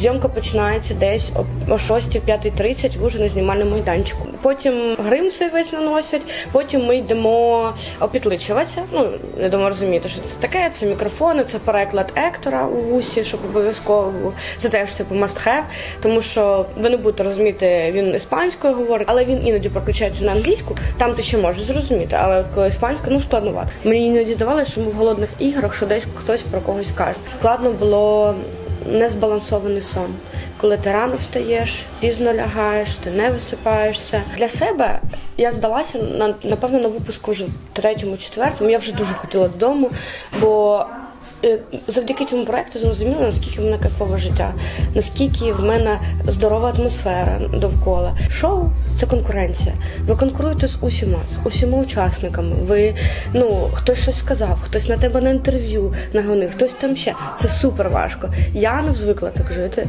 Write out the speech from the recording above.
Зйомка починається десь о 6-5.30 в уже на знімальному майданчику. Потім грим цей весь наносять. Потім ми йдемо опітличуватися. Ну я думаю, розумієте, що це таке. Це мікрофони, це переклад ектора у вусі, щоб обов'язково це теж типу must have, тому що ви не будете розуміти, він іспанською говорить, але він іноді переключається на англійську. Там ти ще можеш зрозуміти, але коли іспанська, ну складновато. Мені іноді здавалося, що ми в голодних іграх, що десь хтось про когось каже. Складно було незбалансований сон. Коли ти рано встаєш, пізно лягаєш, ти не висипаєшся. Для себе я здалася на напевно на випуску вже третьому, четвертому. Я вже дуже хотіла додому, бо завдяки цьому проекту зрозуміла, наскільки в мене кайфове життя, наскільки в мене здорова атмосфера довкола. Шоу це конкуренція. Ви конкуруєте з усіма, з усіма учасниками. Ви ну хтось щось сказав, хтось на тебе на інтерв'ю нагонив, хтось там ще. Це супер важко. Я не звикла так жити.